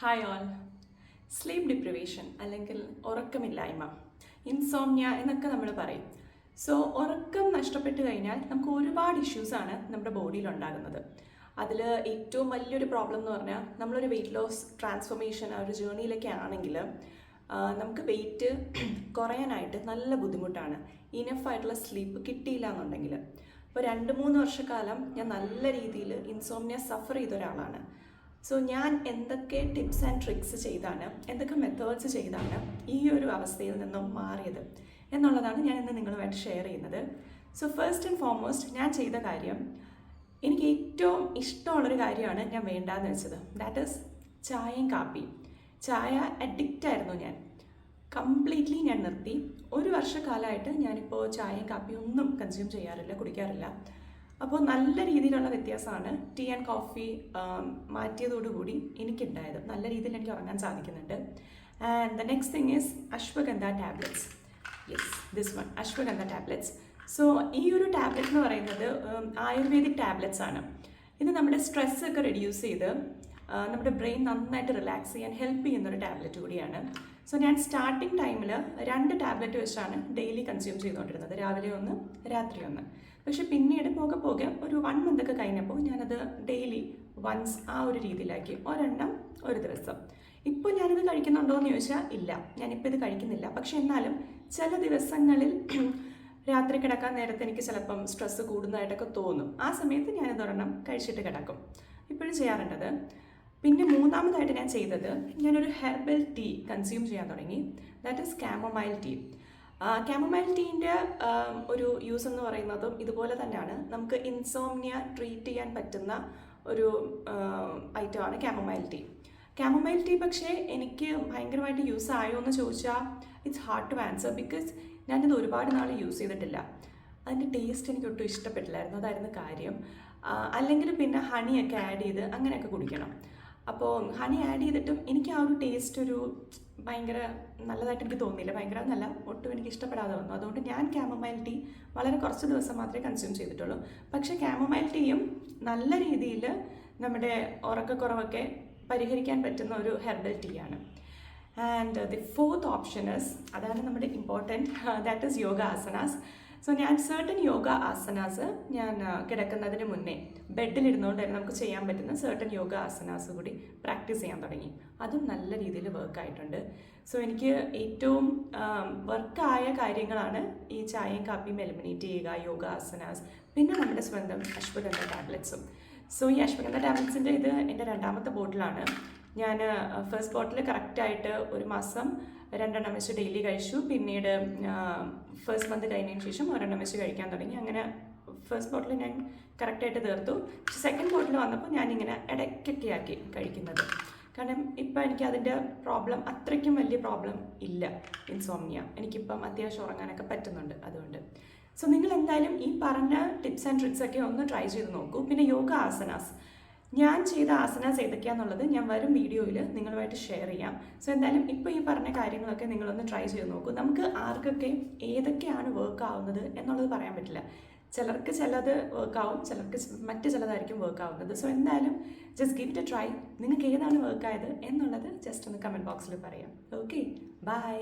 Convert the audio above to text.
Hi all sleep deprivation അല്ലെങ്കിൽ ഉറക്കമില്ലായ്മ insomnia എന്നൊക്കെ നമ്മൾ പറയും. സോ ഉറക്കം നഷ്ടപ്പെട്ട് കഴിഞ്ഞാൽ നമുക്ക് ഒരുപാട് ഇഷ്യൂസാണ് നമ്മുടെ ബോഡിയിൽ ഉണ്ടാകുന്നത്. അതിൽ ഏറ്റവും വലിയൊരു പ്രോബ്ലം എന്ന് പറഞ്ഞാൽ നമ്മളൊരു വെയിറ്റ് ലോസ് ട്രാൻസ്ഫോർമേഷൻ ആ ഒരു ജേണിയിലൊക്കെ ആണെങ്കിൽ നമുക്ക് വെയിറ്റ് കുറയാനായിട്ട് നല്ല ബുദ്ധിമുട്ടാണ്. ഇനഫ് ആയിട്ടുള്ള സ്ലീപ്പ് കിട്ടിയില്ല എന്നുണ്ടെങ്കിൽ. അപ്പോൾ രണ്ട് മൂന്ന് വർഷക്കാലം ഞാൻ നല്ല രീതിയിൽ ഇൻസോംനിയ സഫർ ചെയ്ത ഒരാളാണ് സോ ഞാൻ എന്തൊക്കെ ടിപ്സ് ആൻഡ് ട്രിക്സ് ചെയ്താണ് എന്തൊക്കെ മെത്തേഡ്സ് ചെയ്താണ് ഈ ഒരു അവസ്ഥയിൽ നിന്നും മാറിയത് എന്നുള്ളതാണ് ഞാൻ ഇന്ന് നിങ്ങളുമായിട്ട് ഷെയർ ചെയ്യുന്നത്. സോ ഫസ്റ്റ് ആൻഡ് ഫോർമോസ്റ്റ് ഞാൻ ചെയ്ത കാര്യം എനിക്ക് ഏറ്റവും ഇഷ്ടമുള്ളൊരു കാര്യമാണ് ഞാൻ വേണ്ടാന്ന് വെച്ചത്. ദാറ്റ് ഈസ് ചായയും കാപ്പിയും ചായ അഡിക്റ്റ് ആയിരുന്നു ഞാൻ. കംപ്ലീറ്റ്ലി ഞാൻ നിർത്തി. ഒരു വർഷക്കാലമായിട്ട് ഞാനിപ്പോൾ ചായയും കാപ്പിയും ഒന്നും കൺസ്യൂം ചെയ്യാറില്ല കുടിക്കാറില്ല. അപ്പോൾ നല്ല രീതിയിലുള്ള വ്യത്യാസമാണ് ടീ ആൻഡ് കോഫി മാറ്റിയതോടുകൂടി എനിക്കുണ്ടായത്. നല്ല രീതിയിൽ എനിക്ക് ഉറങ്ങാൻ സാധിക്കുന്നുണ്ട്. And the next thing is ashwagandha tablets yes this one ashwagandha tablets so ഈ ഒരു ടാബ്ലറ്റ് എന്ന് പറയുന്നത് ആയുർവേദിക് ടാബ്ലറ്റ്സ് ആണ്. ഇത് നമ്മുടെ സ്ട്രെസ് ഒക്കെ റെഡ്യൂസ് ചെയ്ത് നമ്മുടെ ബ്രെയിൻ നന്നായിട്ട് റിലാക്സ് ചെയ്യാൻ ഹെൽപ്പ് ചെയ്യുന്ന ഒരു ടാബ്ലറ്റ് കൂടിയാണ്. സോ ഞാൻ സ്റ്റാർട്ടിങ് ടൈമിൽ രണ്ട് ടാബ്ലറ്റ് വെച്ചാണ് ഡെയിലി കൺസ്യൂം ചെയ്തുകൊണ്ടിരുന്നത്. രാവിലെ ഒന്ന് രാത്രി ഒന്ന്. പക്ഷെ പിന്നീട് പോകെ പോകെ ഒരു വൺ മന്ത് ഒക്കെ കഴിഞ്ഞപ്പോൾ ഞാനത് ഡെയിലി വൺസ് ആ ഒരു രീതിയിലാക്കി. ഒരെണ്ണം ഒരു ദിവസം. ഇപ്പോൾ ഞാനിത് കഴിക്കുന്നുണ്ടോ എന്ന് ചോദിച്ചാൽ ഇല്ല. ഞാനിപ്പോൾ ഇത് കഴിക്കുന്നില്ല. പക്ഷെ എന്നാലും ചില ദിവസങ്ങളിൽ രാത്രി കിടക്കാൻ നേരത്തെ എനിക്ക് ചിലപ്പം സ്ട്രെസ്സ് കൂടുന്നതായിട്ടൊക്കെ തോന്നും. ആ സമയത്ത് ഞാനിത് ഒരെണ്ണം കഴിച്ചിട്ട് കിടക്കും. ഇപ്പോഴും ചെയ്യാറുണ്ടത്. പിന്നെ മൂന്നാമതായിട്ട് ഞാൻ ചെയ്തത് ഞാനൊരു ഹെർബൽ ടീ കൺസ്യൂം ചെയ്യാൻ തുടങ്ങി. That is chamomile tea chamomile ടീന്റെ ഒരു യൂസ് എന്ന് പറയുന്നതും ഇതുപോലെ തന്നെയാണ്. നമുക്ക് ഇൻസോംനിയ ട്രീറ്റ് ചെയ്യാൻ പറ്റുന്ന ഒരു ഐറ്റമാണ് കാമമൈൽ ടീ കാമമൈൽ ടീ പക്ഷേ എനിക്ക് ഭയങ്കരമായിട്ട് യൂസ് ആയോ എന്ന് ചോദിച്ചാൽ it's hard to answer because ഞാനിത് ഒരുപാട് നാൾ യൂസ് ചെയ്തിട്ടില്ല. അതിന്റെ ടേസ്റ്റ് എനിക്ക് ഒട്ടും ഇഷ്ടപ്പെട്ടില്ലായിരുന്നു. അതായിരുന്നു കാര്യം. അല്ലെങ്കിൽ പിന്നെ ഹണിയൊക്കെ ആഡ് ചെയ്ത് അങ്ങനെയൊക്കെ കുടിക്കണം. അപ്പോൾ ഹണി ആഡ് ചെയ്തിട്ടും എനിക്ക് ആ ഒരു ടേസ്റ്റ് ഒരു ഭയങ്കര നല്ലതായിട്ട് എനിക്ക് തോന്നിയില്ല. ഭയങ്കര നല്ല ഒട്ടും എനിക്ക് ഇഷ്ടപ്പെടാതെ വന്നു. അതുകൊണ്ട് ഞാൻ ക്യാമമൈൽ ടീ വളരെ കുറച്ച് ദിവസം മാത്രമേ കൺസ്യൂം ചെയ്തിട്ടുള്ളൂ. പക്ഷേ ക്യാമമൈൽ ടീയും നല്ല രീതിയിൽ നമ്മുടെ ഉറക്കക്കുറവൊക്കെ പരിഹരിക്കാൻ പറ്റുന്ന ഒരു ഹെർബൽ ടീ ആണ്. And the fourth option is അതാണ് നമ്മുടെ important that is yoga asanas so ഞാൻ സർട്ടൻ യോഗ ആസനാസ് ഞാൻ കിടക്കുന്നതിന് മുന്നേ ബെഡിലിരുന്നുകൊണ്ട് തന്നെ നമുക്ക് ചെയ്യാൻ പറ്റുന്ന സർട്ടൻ യോഗ ആസനാസ് കൂടി പ്രാക്ടീസ് ചെയ്യാൻ തുടങ്ങി. അതും നല്ല രീതിയിൽ വർക്കായിട്ടുണ്ട് സോ എനിക്ക് ഏറ്റവും വർക്കായ കാര്യങ്ങളാണ് ഈ ചായയും കാപ്പിയും എലിമിനേറ്റ് ചെയ്യുക യോഗ ആസനാസ് പിന്നെ നമ്മുടെ സ്വന്തം അശ്വഗന്ധ ടാബ്ലറ്റ്സും സോ ഈ അശ്വഗന്ധ ടാബ്ലറ്റ്സിന്റെ ഇത് എന്റെ രണ്ടാമത്തെ ബോട്ടിലാണ് ഞാൻ ഫസ്റ്റ് ബോട്ടിൽ കറക്റ്റായിട്ട് ഒരു മാസം രണ്ടെണ്ണം വെച്ച് ഡെയിലി കഴിച്ചു. പിന്നീട് ഫസ്റ്റ് മന്ത് കഴിഞ്ഞതിന് ശേഷം ഒരെണ്ണം വെച്ച് കഴിക്കാൻ തുടങ്ങി. അങ്ങനെ ഫസ്റ്റ് ബോട്ടിൽ ഞാൻ കറക്റ്റായിട്ട് തീർത്തു. പക്ഷെ സെക്കൻഡ് ബോട്ടിൽ വന്നപ്പോൾ ഞാനിങ്ങനെ ഇടയ്ക്കൊക്കെ ആക്കി കഴിക്കുന്നത്. കാരണം ഇപ്പം എനിക്ക് അതിന്റെ പ്രോബ്ലം അത്രയ്ക്കും വലിയ പ്രോബ്ലം ഇല്ല. ഇൻസോമിയ എനിക്കിപ്പം അത്യാവശ്യം ഉറങ്ങാനൊക്കെ പറ്റുന്നുണ്ട് അതുകൊണ്ട്. സോ നിങ്ങൾ എന്തായാലും ഈ പറഞ്ഞ ടിപ്സ് ആൻഡ് ട്രിക്സ് ഒക്കെ ഒന്ന് ട്രൈ ചെയ്ത് നോക്കൂ. പിന്നെ യോഗ ആസനാസ് ഞാൻ ചെയ്ത ആസനാസ് ഏതൊക്കെയാണെന്നുള്ളത് ഞാൻ വരും വീഡിയോയിൽ നിങ്ങളുമായിട്ട് ഷെയർ ചെയ്യാം. സോ എന്തായാലും ഇപ്പോൾ ഈ പറഞ്ഞ കാര്യങ്ങളൊക്കെ നിങ്ങളൊന്ന് ട്രൈ ചെയ്ത് നോക്കൂ. നമുക്ക് ആർക്കൊക്കെ ഏതൊക്കെയാണ് വർക്ക് ആവുന്നത് എന്നുള്ളത് പറയാൻ പറ്റില്ല. ചിലർക്ക് ചിലത് വർക്ക് ആവും ചിലർക്ക് മറ്റ് ചിലതായിരിക്കും വർക്ക് ആവുന്നത്. സോ എന്തായാലും just give it a try നിങ്ങൾക്ക് ഏതാണ് വർക്ക് ആയത് എന്നുള്ളത് ജസ്റ്റ് ഒന്ന് കമന്റ് ബോക്സിൽ പറയാം. Okay bye